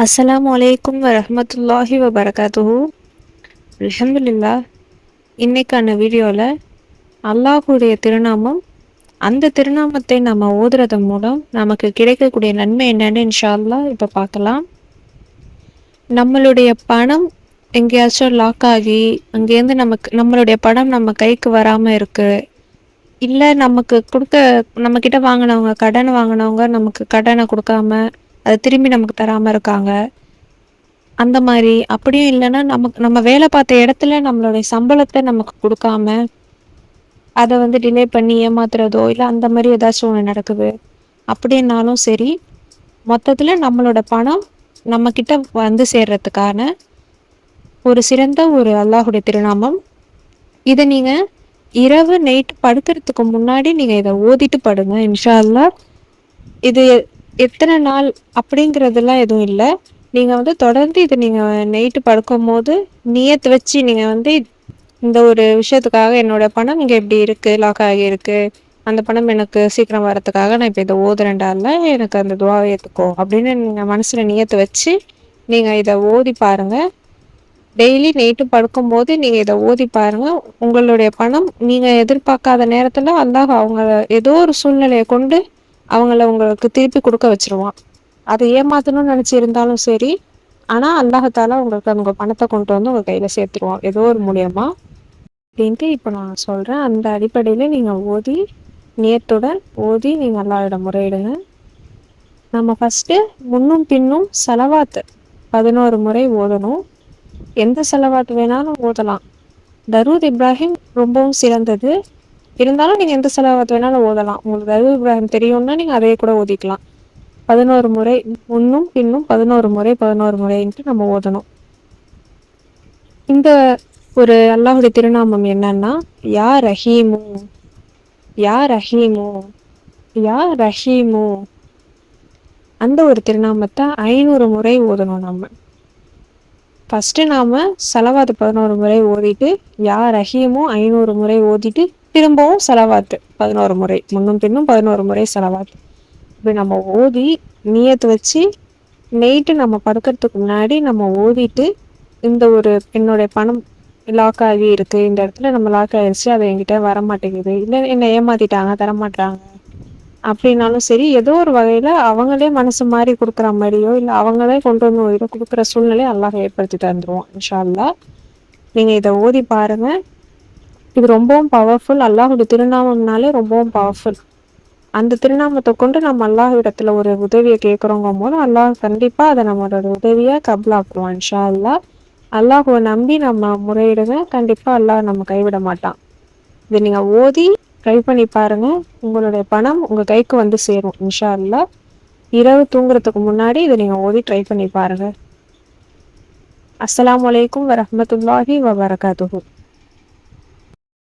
அஸ்ஸலாமு அலைக்கும் வரமத்துல்லாஹி வபரகாத்துஹு அலமதுல்லா இன்னைக்கான வீடியோவில் அல்லாஹுடைய திருநாமம் அந்த திருநாமத்தை நம்ம ஓதுறதன் மூலம் நமக்கு கிடைக்கக்கூடிய நன்மை என்னன்னு இன்ஷால்லா இப்போ பார்க்கலாம். நம்மளுடைய பணம் எங்கேயாச்சும் லாக் ஆகி அங்கேருந்து நமக்கு நம்மளுடைய பணம் நம்ம கைக்கு வராமல் இருக்குது இல்லை நமக்கு கொடுக்க நம்மக்கிட்ட வாங்கினவங்க கடன் வாங்கினவங்க நமக்கு கடனை கொடுக்காம அதை திரும்பி நமக்கு தராமல் இருக்காங்க. அந்த மாதிரி அப்படியும் இல்லைன்னா நமக்கு நம்ம வேலை பார்த்த இடத்துல நம்மளுடைய சம்பளத்தை நமக்கு கொடுக்காம அதை வந்து டிலே பண்ணி ஏமாத்துறதோ இல்லை அந்த மாதிரி ஏதாச்சும் ஒன்று நடக்குது அப்படின்னாலும் சரி மொத்தத்தில் நம்மளோட பணம் நம்மக்கிட்ட வந்து சேர்றதுக்கான ஒரு சிறந்த ஒரு அல்லாஹுடைய திருநாமம். இதை நீங்கள் இரவு நைட் படுக்கிறதுக்கு முன்னாடி நீங்கள் இதை ஓதிட்டு படுங்க இன்ஷா அல்லாஹ். இது எத்தனை நாள் அப்படிங்கிறதுலாம் எதுவும் இல்லை. நீங்கள் வந்து தொடர்ந்து இது நீங்கள் நைட்டு படுக்கும் போது நியத்து வச்சு நீங்கள் வந்து இந்த ஒரு விஷயத்துக்காக என்னோட பணம் இங்கே இப்படி இருக்குது லாக் ஆகியிருக்கு அந்த பணம் எனக்கு சீக்கிரம் வரத்துக்காக நான் இப்போ இதை ஓதுறேன்டால எனக்கு அந்த துவாவை ஏற்றுக்கோ அப்படின்னு நீங்கள் மனசில் நியத்து வச்சு நீங்கள் இதை ஓதி பாருங்கள் டெய்லி நைட்டு படுக்கும்போது நீங்கள் இதை ஓதி பாருங்கள் உங்களுடைய பணம் நீங்கள் எதிர்பார்க்காத நேரத்தில் அல்லாஹ் அவங்க ஏதோ ஒரு சூழ்நிலையை கொண்டு அவங்கள உங்களுக்கு திருப்பி கொடுக்க வச்சிருவான். அதை ஏமாத்தணும்னு நினச்சி இருந்தாலும் சரி ஆனால் அல்லாஹத்தால உங்களுக்கு அவங்க பணத்தை கொண்டு வந்து உங்கள் கையில் சேர்த்துருவான். ஏதோ ஒரு மூலியமா. அப்படின்ட்டு இப்போ நான் சொல்கிறேன் அந்த அடிப்படையில் நீங்கள் ஓதி நேத்துடன் ஓதி நீங்கள் அல்லாவிடம் முறையிடுங்க. நம்ம ஃபஸ்ட்டு முன்னும் பின்னும் செலவாத்து பதினோரு முறை ஓதணும். எந்த செலவாத்து வேணாலும் ஓதலாம். தரூத் இப்ராஹிம் ரொம்பவும் சிறந்தது. இருந்தாலும் நீங்கள் எந்த செலவாத்து வேணாலும் ஓதலாம். உங்களுக்கு தரூத் இப்ராஹிம் தெரியும்னா நீங்கள் அதையே கூட ஓதிக்கலாம். பதினோரு முறை முன்னும் பின்னும் பதினோரு முறை பதினோரு முறைன்ட்டு நம்ம ஓதணும். இந்த ஒரு அல்லாஹுடைய திருநாமம் என்னன்னா யா ரஹீமு யா ரஹீமு யா ரஹீமு. அந்த ஒரு திருநாமத்தை ஐநூறு முறை ஓதணும் நம்ம. ஃபஸ்ட்டு நாம் செலவாத்து பதினோரு முறை ஓதிட்டு யா ரஹீமும் ஐநூறு முறை ஓதிட்டு திரும்பவும் செலவாத்து பதினோரு முறை. முன்னும் பின்னும் பதினோரு முறை செலவாத்து. இப்படி நம்ம ஓதி நீயத்து வச்சு நைட்டு நம்ம படுக்கிறதுக்கு முன்னாடி நம்ம ஓதிட்டு இந்த ஒரு என்னுடைய பணம் லாக் ஆகி இருக்குது இந்த இடத்துல நம்ம லாக் ஆகிடுச்சு அது என்கிட்ட வர மாட்டேங்குது இல்லை என்னை ஏமாத்திட்டாங்க தரமாட்டாங்க அப்படின்னாலும் சரி ஏதோ ஒரு வகையில் அவங்களே மனசு மாதிரி கொடுக்குற மாதிரியோ இல்லை அவங்களே கொண்டு வந்து ஒரு கொடுக்குற சூழ்நிலையை அல்லாஹ் ஏற்படுத்தி தந்துடுவோம் இன்ஷா நீங்கள் இதை ஓதி பாருங்கள் இது ரொம்பவும் பவர்ஃபுல் அல்லாஹோட திருநாமம்னாலே ரொம்பவும் பவர்ஃபுல் அந்த திருநாமத்தை கொண்டு நம்ம அல்லாஹ் இடத்துல ஒரு உதவியை கேட்குறோங்கும் போது அல்லாஹ் கண்டிப்பாக அதை நம்மளோட உதவியை கபலாக்குவோம் இன்ஷா அல்லா அல்லாஹுவை நம்பி நம்ம முறையிடுங்க. கண்டிப்பாக அல்லாஹ் நம்ம கைவிட மாட்டான். இதை நீங்கள் ஓதி ட்ரை பண்ணி பாருங்க. உங்களுடைய பணம் உங்கள் கைக்கு வந்து சேரும் இன்ஷா அல்லாஹ் இரவு தூங்குறதுக்கு முன்னாடி இதை நீங்கள் ஓதி ட்ரை பண்ணி பாருங்க. அஸ்லாம் அலைக்கும் வரமத்துல்லாஹி வபரகாத்துஹு.